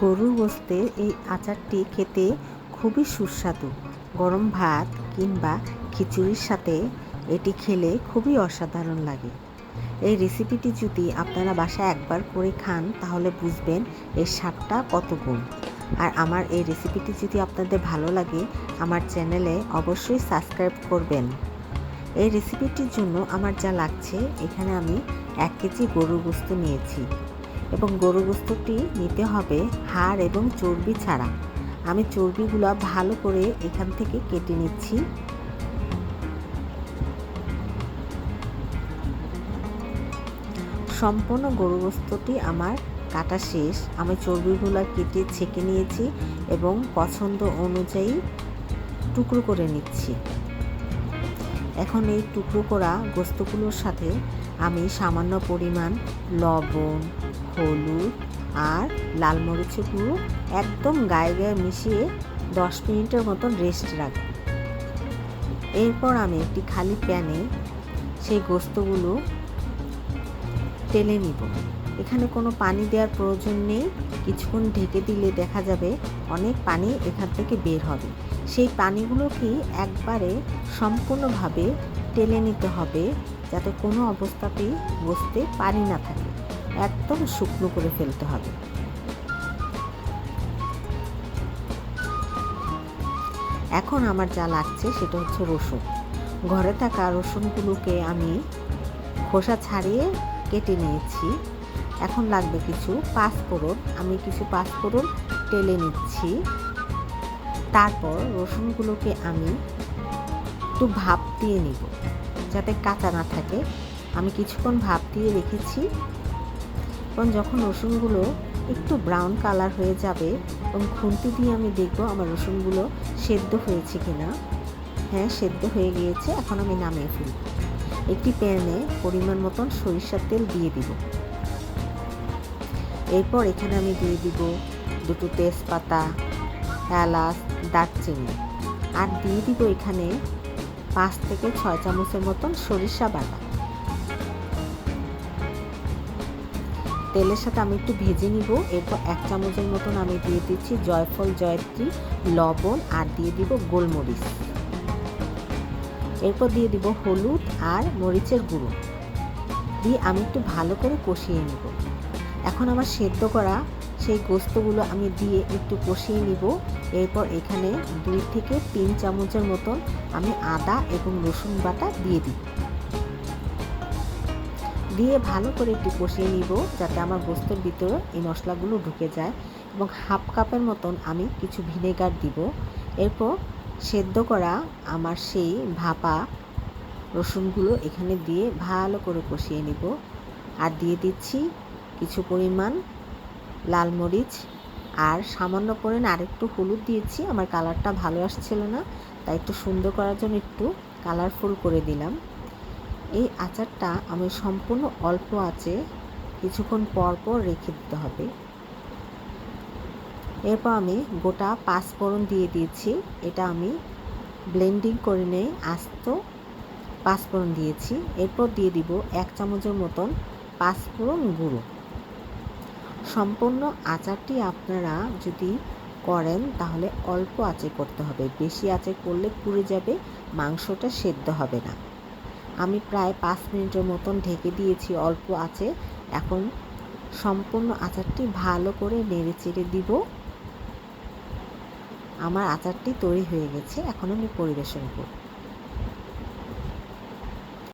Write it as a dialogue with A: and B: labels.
A: গরুর গোস্তের এই আচারটি খেতে খুবই সুস্বাদু। গরম ভাত কিংবা খিচুড়ির সাথে এটি খেলে খুবই অসাধারণ লাগে। এই রেসিপিটি যদি আপনারা বাসায় একবার করে খান, তাহলে বুঝবেন এর স্বাদটা কত গুণ। আর আমার এই রেসিপিটি যদি আপনাদের ভালো লাগে, আমার চ্যানেলে অবশ্যই সাবস্ক্রাইব করবেন। এই রেসিপিটির জন্য আমার যা লাগছে, এখানে আমি এক কেজি গরুর গোস্ত নিয়েছি। এবং গরু গোস্তটি নিতে হবে হাড় এবং চর্বি ছাড়া। আমি চর্বিগুলো ভালো করে এখান থেকে কেটে নিচ্ছি। সম্পূর্ণ গরু গোস্তটি আমার কাটা শেষ। আমি চর্বিগুলো কেটে ছেঁকে নিয়েছি এবং পছন্দ অনুযায়ী টুকরো করে নিচ্ছি। এখন এই টুকরো করা গোস্তগুলোর সাথে আমি সামান্য পরিমাণ লবণ, হলুদ আর লাল মরিচের গুঁড়ো একদম গায়ে গায়ে মিশিয়ে দশ মিনিটের মতন রেস্ট রাখব। এরপর আমি একটি খালি প্যানে সেই গোস্তগুলো টেলে নিব। এখানে কোনো পানি দেওয়ার প্রয়োজন নেই। কিছুক্ষণ ঢেকে দিলে দেখা যাবে অনেক পানি এখান থেকে বের হবে। সেই পানিগুলোকে একবারে সম্পূর্ণভাবে টেলে নিতে হবে যাতে কোনো অবস্থাতেই বসতে পানি না থাকে। একদম শুকনো করে ফেলতে হবে। এখন আমার যা লাগছে সেটা হচ্ছে রসুন। ঘরে থাকা রসুনগুলোকে আমি খোসা ছাড়িয়ে কেটে নিয়েছি। এখন লাগবে কিছু পাঁচফোড়ন আমি কিছু পাঁচফোড়ন টেলে নিচ্ছি। তারপর রসুনগুলোকে আমি একটু ভাপ দিয়ে নিব, যাতে কাঁচা না থাকে। আমি কিছুক্ষণ ভাপ দিয়ে রেখেছি। এবং যখন রসুনগুলো একটু ব্রাউন কালার হয়ে যাবে এবং খুন্তি দিয়ে আমি দেখব আমার রসুনগুলো সেদ্ধ হয়েছে কিনা। হ্যাঁ সেদ্ধ হয়ে গিয়েছে। এখন আমি নামিয়ে ফেলব। একটি প্যানে পরিমাণ মতন সরিষার তেল দিয়ে দিব। এরপর এখানে আমি দিয়ে দিব দুটো তেজপাতা, এলাচ, দারচিনি। আর দিয়ে দিব এখানে পাঁচ থেকে ছয় চামচের মতন সরিষা বাটা। তেলের সাথে আমি একটু ভেজে নিব। এরপর এক চামচের মতন আমি দিয়ে দিচ্ছি জয়ফল, জয়ত্রী, লবণ আর দিয়ে দিব গোলমরিচ। এরপর দিয়ে দিব হলুদ আর মরিচের গুঁড়ো। দিয়ে আমি একটু ভালো করে কষিয়ে নিব। এখন আমার সেদ্ধ করা সেই গোস্তগুলো আমি দিয়ে একটু কষিয়ে নিব। এরপর এখানে দুই থেকে তিন চামচের মতন আমি আদা এবং রসুন বাটা দিয়ে দিই। দিয়ে ভালো করে একটু কষিয়ে নিব যাতে আমার গোস্তের ভিতরে এই মশলাগুলো ঢুকে যায় এবং হাফ কাপের মতন আমি কিছু ভিনেগার দিব। এরপর সেদ্ধ করা আমার সেই ভাপা রসুনগুলো এখানে দিয়ে ভালো করে কষিয়ে নিব। আর দিয়ে দিচ্ছি কিছু পরিমাণ লাল মরিচ আর সামান্য পরিমাণ আরেকটু হলুদ দিয়েছি। আমার কালারটা ভালো আসছিল না, তাই একটু সুন্দর করার জন্য একটু কালারফুল করে দিলাম। এই আচারটা আমি সম্পূর্ণ অল্প আছে কিছুক্ষণ পর পর রেখে দিতে হবে। এরপর আমি গোটা পাঁচফোড়ন দিয়ে দিয়েছি। এটা আমি ব্লেন্ডিং করে নিয়ে আস্ত পাঁচফোড়ন দিয়েছি। এরপর দিয়ে দিব এক চামচের মতন পাঁচফোড়ন গুঁড়ো। সম্পূর্ণ আচারটি আপনারা যদি করেন, তাহলে অল্প আঁচে করতে হবে। বেশি আঁচে করলে পুড়ে যাবে, মাংসটা সেদ্ধ হবে না। আমি প্রায় পাঁচ মিনিটের মতন ঢেকে দিয়েছি অল্প আঁচে। এখন সম্পূর্ণ আচারটি ভালো করে নেড়ে চেড়ে দিব। আমার আচারটি তৈরি হয়ে গেছে। এখন আমি পরিবেশন করব।